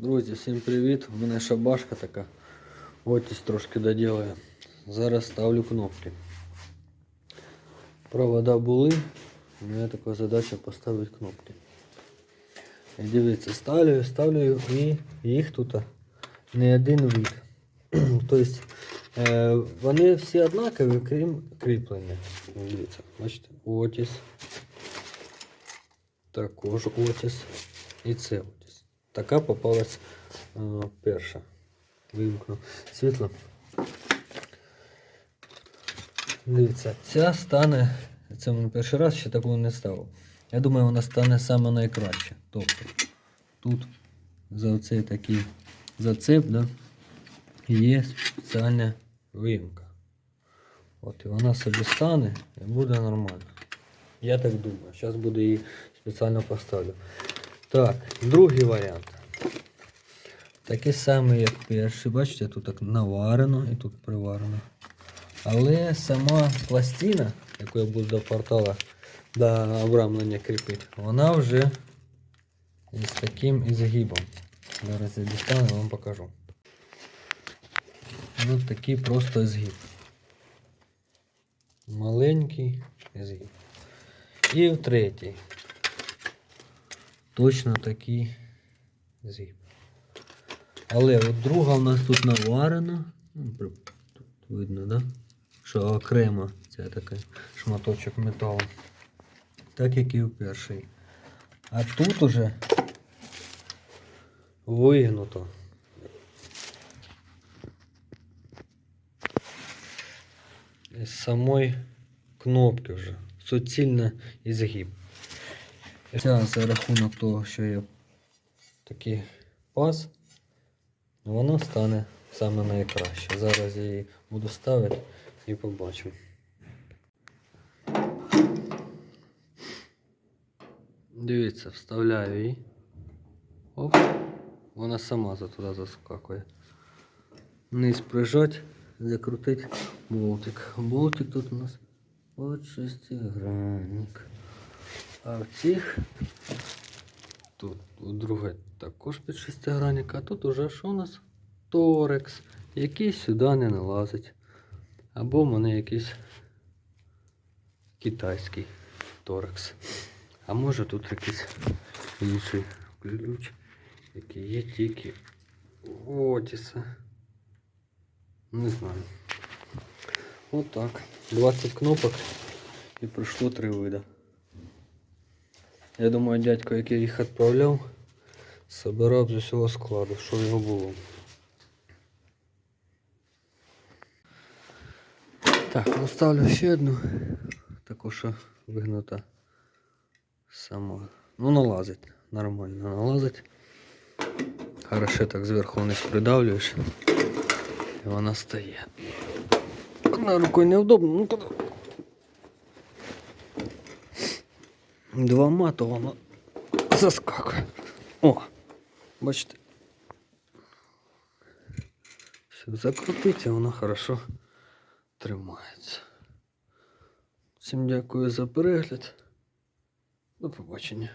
Друзі, всім привіт! У мене шабашка така. Отіс трошки доділаю. Зараз ставлю кнопки. Провода були. У мене така задача поставити кнопки. І дивіться, ставлю, ставлю і їх тут не один вид. тобто е, вони всі однакові, крім кріплення. Дивіться, бачите, отіс. Також отіс. І це отіс. Така попалась перша. Вимкну світло. Дивіться, ця стане, це мене перший раз ще такого не ставив. Я думаю, вона стане саме найкраще. Тобто тут за оцей такий зацеп, да, є спеціальна виїмка. От і вона собі стане і буде нормально. Я так думаю. Зараз буду її спеціально поставлю. Так, другий варіант. Такий самий, як перший. Бачите, тут так наварено і тут приварено. Але сама пластина, яку я буду до портала до обрамлення кріпити, вона вже із таким ізгибом. Зараз я дістану і вам покажу. Ось такий просто згиб. Маленький згиб. І в третій. Точно такий згиб. Але от друга у нас тут наварена. Ну, Тут видно, да? Що окремо це такий шматочок металу. Так як і у першій. А тут уже вигнуто. Із самої кнопки вже. Суцільно ізгиб. Ця за рахунок того, що є такий паз, вона стане саме найкраще. Зараз я її буду ставити і побачимо. Дивіться, вставляю її. Оп. Вона сама за туди заскакує. Низ прижать, закрутить болтик. Болтик тут у нас от шестигранник. А в цих тут у друге також під шестигранник, а тут уже що у нас? Торекс, який сюди не налазить. Або в мене якийсь китайський торекс. А може тут якийсь інший ключ, який є тільки у Отіса. Не знаю. Отак. 20 кнопок і пройшло три вида. Я думаю, дядько, який їх відправляв, собирав з усього складу, що в нього було. Так, ну ставлю ще одну, таку що вигнута сама. Ну налазить, нормально налазить. Хорошо так зверху вниз придавлюєш. І вона стає. Одною рукою неудобно, ну куди? Двома, то воно заскакує. О, бачите. Все, закрутить, і воно хорошо тримається. Всім дякую за перегляд. До побачення.